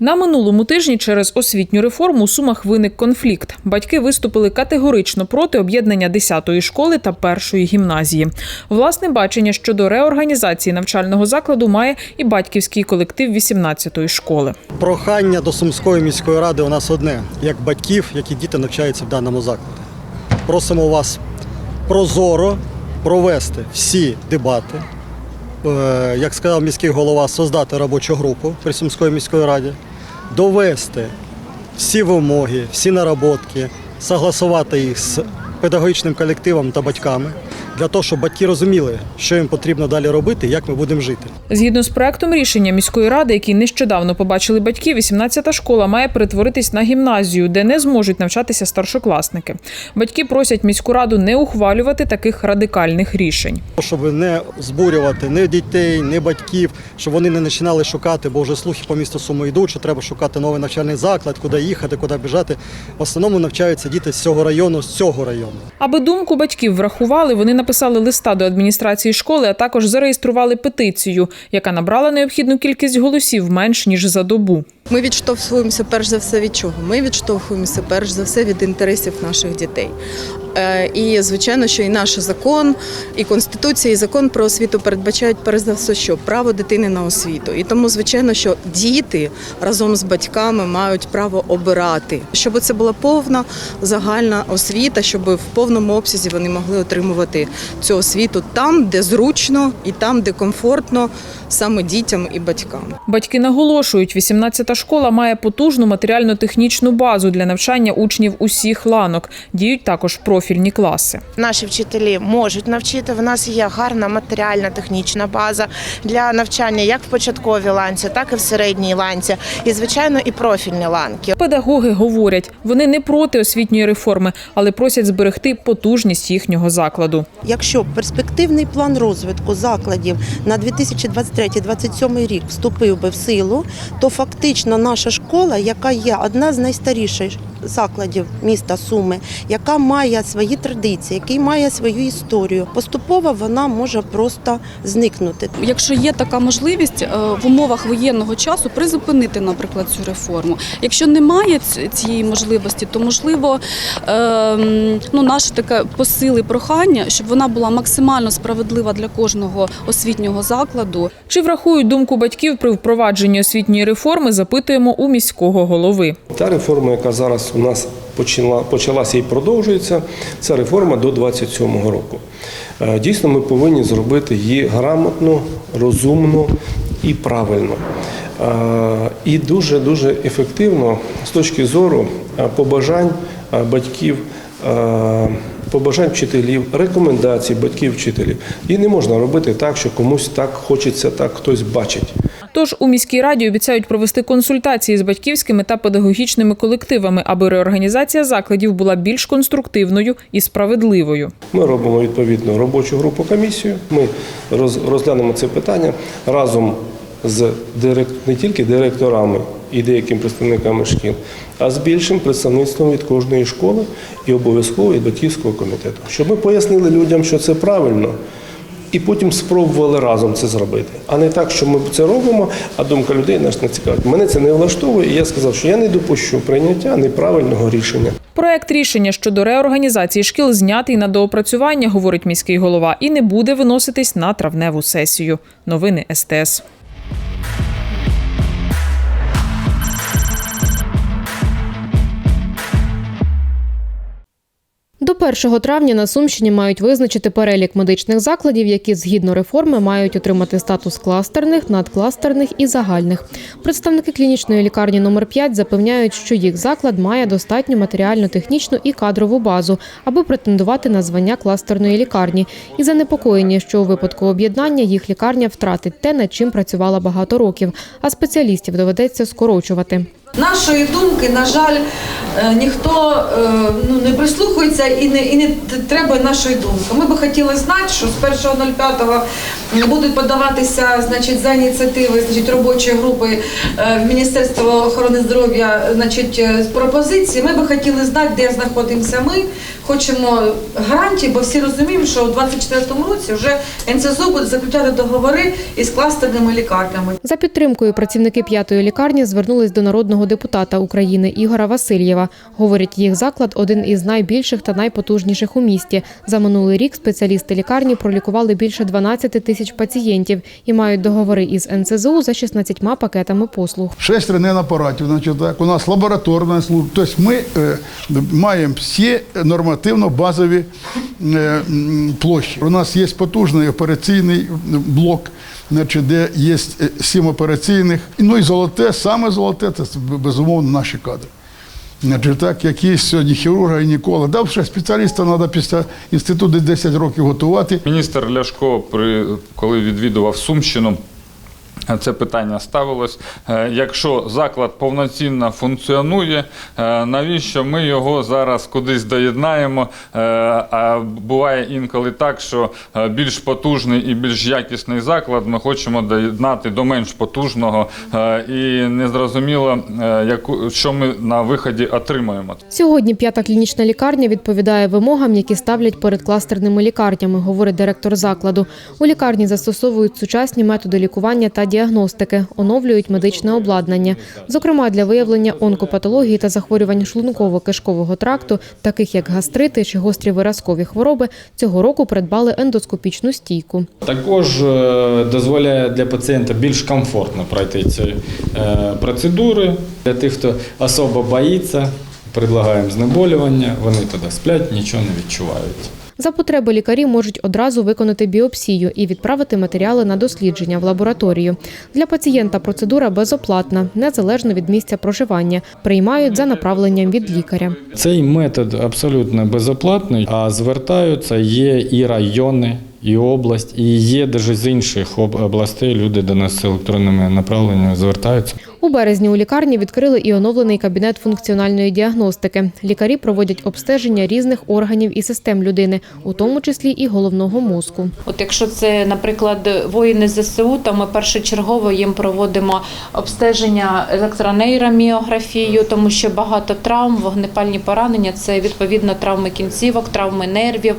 На минулому тижні через освітню реформу у Сумах виник конфлікт. Батьки виступили категорично проти об'єднання 10-ї школи та першої гімназії. Власне бачення щодо реорганізації навчального закладу має і батьківський колектив 18-ї школи. Прохання до Сумської міської ради у нас одне, як батьків, які діти навчаються в даному закладі. Просимо вас прозоро провести всі дебати. Е, Як сказав міський голова, создати робочу групу при Сумської міської раді, довести всі вимоги, всі наработки, согласувати їх з педагогічним колективом та батьками, для того, щоб батьки розуміли, що їм потрібно далі робити, як ми будемо жити. Згідно з проектом рішення міської ради, який нещодавно побачили батьки, 18-та школа має перетворитись на гімназію, де не зможуть навчатися старшокласники. Батьки просять міську раду не ухвалювати таких радикальних рішень. Щоб не збурювати ні дітей, ні батьків, щоб вони не починали шукати, бо вже слухи по місту Суми йдуть, що треба шукати новий навчальний заклад, куди їхати, куди біжати. В основному навчаються діти з цього району, з цього району. Аби думку батьків врахували, вони написали листа до адміністрації школи, а також зареєстрували петицію, яка набрала необхідну кількість голосів менш ніж за добу. Ми відштовхуємося перш за все від чого? Ми відштовхуємося перш за все від інтересів наших дітей. Е, І звичайно, що і наш закон, і конституція, і закон про освіту передбачають перш за все, що право дитини на освіту. І тому, звичайно, що діти разом з батьками мають право обирати, щоб це була повна загальна освіта, щоб в повному обсязі вони могли отримувати цю освіту там, де зручно, і там, де комфортно саме дітям і батькам. Батьки наголошують, 18-та школа має потужну матеріально-технічну базу для навчання учнів усіх ланок. Діють також профільні класи. Наші вчителі можуть навчити. В нас є гарна матеріальна технічна база для навчання як в початковій ланці, так і в середній ланці, і звичайно, і профільні ланки. Педагоги говорять, вони не проти освітньої реформи, але просять зберегти потужність їхнього закладу. Якщо перспективний план розвитку закладів на 2023-2027 рік вступив би в силу, то фактично наша школа, яка є одна з найстаріших закладів міста Суми, яка має свої традиції, який має свою історію, поступово вона може просто зникнути. Якщо є така можливість е, в умовах воєнного часу призупинити, наприклад, цю реформу. Якщо немає цієї можливості, то можливо ем, ну, наше таке посили прохання, щоб вона була максимально справедлива для кожного освітнього закладу. Чи врахують думку батьків при впровадженні освітньої реформи? Запитуємо у міського голови. Та реформа, яка зараз у нас почала, почалася і продовжується, це реформа до 27-го року. Е, Дійсно, ми повинні зробити її грамотно, розумно і правильно. Е, І дуже-дуже ефективно з точки зору е, побажань батьків. Е, Побажань вчителів, рекомендацій батьків вчителів. І не можна робити так, що комусь так хочеться, так хтось бачить. Тож у міській раді обіцяють провести консультації з батьківськими та педагогічними колективами, аби реорганізація закладів була більш конструктивною і справедливою. Ми робимо відповідну робочу групу комісію. Ми роз- розглянемо це питання разом з не тільки директорами і деякими представниками шкіл, а з більшим представництвом від кожної школи і обов'язково від батьківського комітету, щоб ми пояснили людям, що це правильно. І потім спробували разом це зробити, а не так, що ми це робимо, а думка людей нас не цікавить. Мене це не влаштовує, і я сказав, що я не допущу прийняття неправильного рішення. Проект рішення щодо реорганізації шкіл знятий на доопрацювання, говорить міський голова, і не буде виноситись на травневу сесію. Новини СТС. До До 1 травня на Сумщині мають визначити перелік медичних закладів, які згідно реформи мають отримати статус кластерних, надкластерних і загальних. Представники клінічної лікарні номер 5 запевняють, що їх заклад має достатню матеріально-технічну і кадрову базу, аби претендувати на звання кластерної лікарні, і занепокоєні, що у випадку об'єднання їх лікарня втратить те, над чим працювала багато років, а спеціалістів доведеться скорочувати. Нашої думки, на жаль, е, ніхто е, ну, не прислухається і не, і не треба нашої думки. Ми би хотіли знати, що з 1.05 будуть подаватися значить, за ініціативи значить, робочої групи е, в Міністерство охорони здоров'я значить, пропозиції. Ми би хотіли знати, де знаходимося ми. Хочемо гарантії, бо всі розуміємо, що у 2024 році вже НСЗУ буде заключати договори із кластерними лікарнями. За підтримкою працівники п'ятої лікарні звернулись до народного депутата України Ігора Васильєва. Говорять, їх заклад один із найбільших та найпотужніших у місті. За минулий рік спеціалісти лікарні пролікували більше 12 тисяч пацієнтів і мають договори із НСЗУ за 16 пакетами послуг. Шесть рентген-апаратів, значить, так, у нас лабораторна служба. Тобто ми е, маємо всі нормативно-базові е, площі. У нас є потужний операційний блок, значить, де є е, сім операційних. Ну і золоте, саме золоте це безумовно наші кадри. Значить, так, якісь сьогодні хірурга і ніколи. Да, вже спеціаліста треба після інституту десь 10 років готувати. Міністр Ляшко, при коли відвідував Сумщину. Це питання ставилось. Е, Якщо заклад повноцінно функціонує, е, навіщо ми його зараз кудись доєднаємо? Е, А буває інколи так, що більш потужний і більш якісний заклад ми хочемо доєднати до менш потужного, і незрозуміло, що ми на виході отримаємо. Сьогодні п'ята клінічна лікарня відповідає вимогам, які ставлять перед кластерними лікарнями, говорить директор закладу. У лікарні застосовують сучасні методи лікування та діагностики, оновлюють медичне обладнання, зокрема для виявлення онкопатології та захворювань шлунково-кишкового тракту, таких як гастрити чи гострі виразкові хвороби. Цього року придбали ендоскопічну стійку. Також е, дозволяє для пацієнта більш комфортно пройти ці е, процедури. Для тих, хто особо боїться, предлагаємо знеболювання, вони тоді сплять, нічого не відчувають. За потреби лікарі можуть одразу виконати біопсію і відправити матеріали на дослідження в лабораторію. Для пацієнта процедура безоплатна, незалежно від місця проживання. Приймають за направленням від лікаря. Цей метод абсолютно безоплатний, а звертаються є і райони, і область, і є навіть з інших областей люди до нас з електронними направленнями звертаються. У березні у лікарні відкрили і оновлений кабінет функціональної діагностики. Лікарі проводять обстеження різних органів і систем людини, у тому числі і головного мозку. От якщо це, наприклад, воїни ЗСУ, то ми першочергово їм проводимо обстеження електронейроміографією, тому що багато травм, вогнепальні поранення це відповідно травми кінцівок, травми нервів.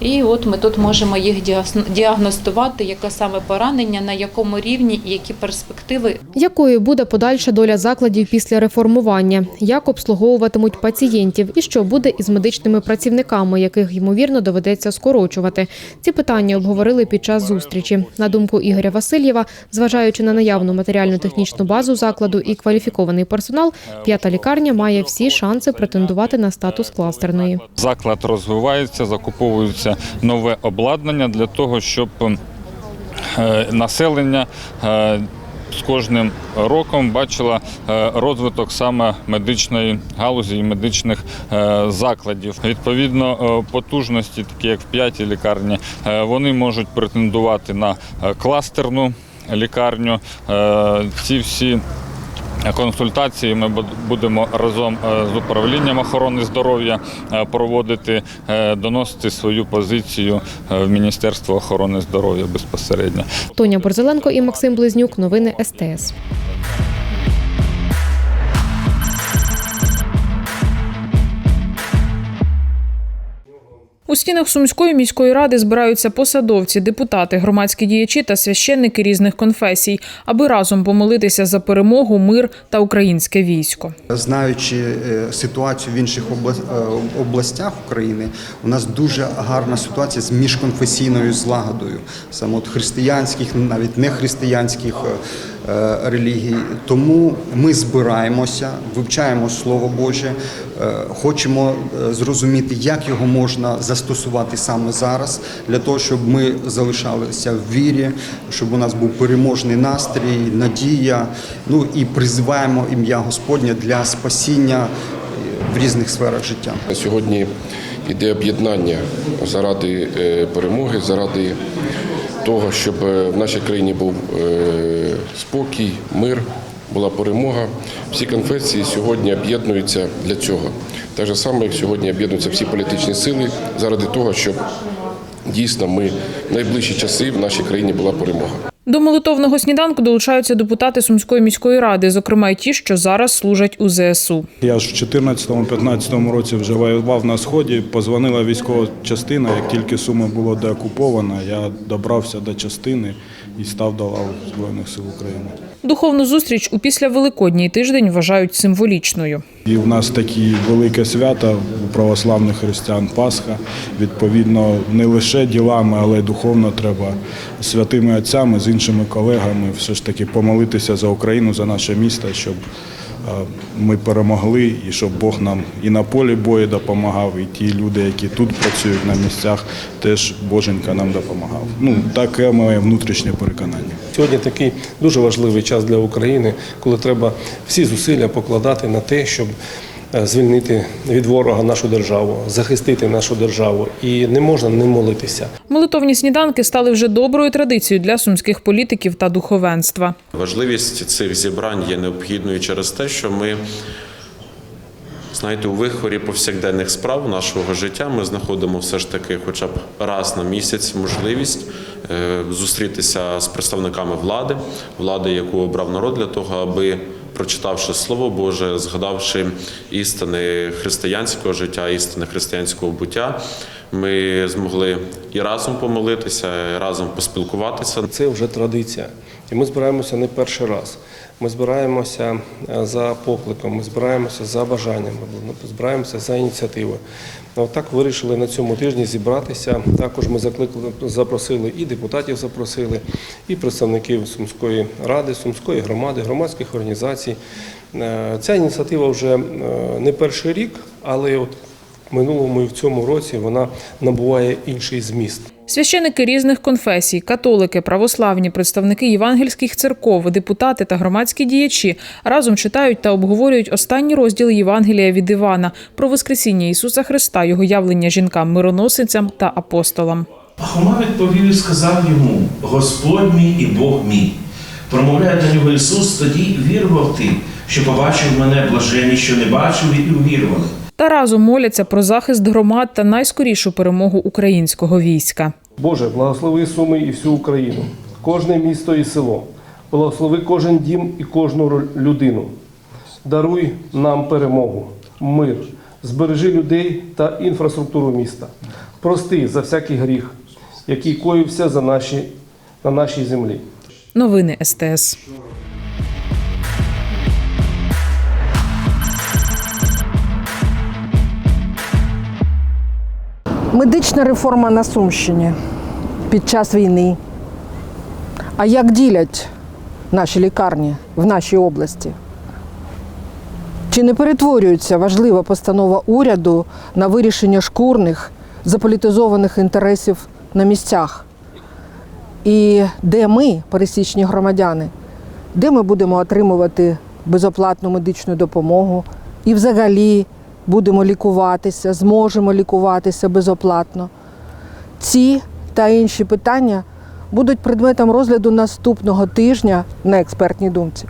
І от ми тут можемо їх діагно- діагностувати, яке саме поранення, на якому рівні і які перспективи Якою буде подальша доля закладів після реформування? Як обслуговуватимуть пацієнтів? І що буде із медичними працівниками, яких ймовірно доведеться скорочувати? Ці питання обговорили під час зустрічі. На думку Ігоря Васильєва, зважаючи на наявну матеріально-технічну базу закладу і кваліфікований персонал, п'ята лікарня має всі шанси претендувати на статус кластерної. Заклад розвивається, закуповується нове обладнання для того, щоб е, населення е, з кожним роком бачило е, розвиток саме медичної галузі і медичних е, закладів. Відповідно, е, потужності, такі як в п'ятій лікарні, вони можуть претендувати на кластерну лікарню. Ці всі Консультації ми буд- будемо разом е, з управлінням охорони здоров'я е, проводити, е, доносити свою позицію е, в Міністерство охорони здоров'я безпосередньо. Тоня Борзеленко і Максим Близнюк. Новини СТС. У стінах Сумської міської ради збираються посадовці, депутати, громадські діячі та священники різних конфесій, аби разом помолитися за перемогу, мир та українське військо. Знаючи е, ситуацію в інших е, областях України, у нас дуже гарна ситуація з міжконфесійною злагодою, саме от християнських, навіть нехристиянських е, релігій. Тому ми збираємося, вивчаємо Слово Боже, е, хочемо е, зрозуміти, як його можна застосувати саме зараз, для того, щоб ми залишалися в вірі, щоб у нас був переможний настрій, надія. Ну і призиваємо ім'я Господнє для спасіння в різних сферах життя. Сьогодні йде об'єднання заради е, перемоги, заради того, щоб е, в нашій країні був е, спокій, мир, була перемога. Всі конфесії сьогодні об'єднуються для цього. Так же саме як сьогодні об'єднуються всі політичні сили заради того, щоб дійсно ми в найближчі часи в нашій країні була перемога. До молитовного сніданку долучаються депутати Сумської міської ради, зокрема й ті, що зараз служать у ЗСУ. Я ж в 2014-2015 році вже воював на сході. Позвонила військова частина. Як тільки сума була деокупована, я добрався до частини і став до лав Збройних сил України. Духовну зустріч у післявеликодній тиждень вважають символічною. І в нас такі велике свято у православних християн Пасха. Відповідно, не лише ділами, але й духовно треба святими отцями з іншими колегами все ж таки помолитися за Україну, за наше місто, щоб ми перемогли і щоб Бог нам і на полі бою допомагав, і ті люди, які тут працюють на місцях, теж Боженька нам допомагав. Ну таке моє внутрішнє переконання. Сьогодні такий дуже важливий час для України, коли треба всі зусилля покладати на те, щоб е, звільнити від ворога нашу державу, захистити нашу державу. І не можна не молитися. Молитовні сніданки стали вже доброю традицією для сумських політиків та духовенства. Важливість цих зібрань є необхідною через те, що ми, знаєте, у вихорі повсякденних справ нашого життя ми знаходимо все ж таки, хоча б раз на місяць, можливість е, зустрітися з представниками влади, влади, яку обрав народ, для того, аби прочитавши Слово Боже, згадавши істини християнського життя, істини християнського буття, ми змогли і разом помолитися, і разом поспілкуватися. Це вже традиція. І ми збираємося не перший раз. Ми збираємося е, за покликом, ми збираємося за бажанням, збираємося за ініціативою. Ну, Так вирішили на цьому тижні зібратися. Також ми закликали, запросили і депутатів запросили, і представників Сумської ради, Сумської громади, громадських організацій. Е, Ця ініціатива вже е, не перший рік, але от в минулому і в цьому році вона набуває інший зміст. Священики різних конфесій, католики, православні, представники євангельських церков, депутати та громадські діячі разом читають та обговорюють останні розділи Євангелія від Івана про Воскресіння Ісуса Христа, його явлення жінкам, мироносицям та апостолам. Хома відповів і сказав йому: Господь мій і Бог мій. Промовляє до нього Ісус, тоді вірував ти, що побачив мене блажені, що не бачили і увірували. Та разом моляться про захист громад та найскорішу перемогу українського війська. Боже, благослови Суми і всю Україну, кожне місто і село, благослови кожен дім і кожну людину. Даруй нам перемогу, мир, збережи людей та інфраструктуру міста. Прости за всякий гріх, який коївся за наші, на нашій землі. Новини СТС. Медична реформа на Сумщині під час війни. А як ділять наші лікарні в нашій області? Чи не перетворюється важлива постанова уряду на вирішення шкурних заполітизованих інтересів на місцях? І де ми, пересічні громадяни, де ми будемо отримувати безоплатну медичну допомогу і взагалі будемо лікуватися, зможемо лікуватися безоплатно. Ці та інші питання будуть предметом розгляду наступного тижня на експертній думці.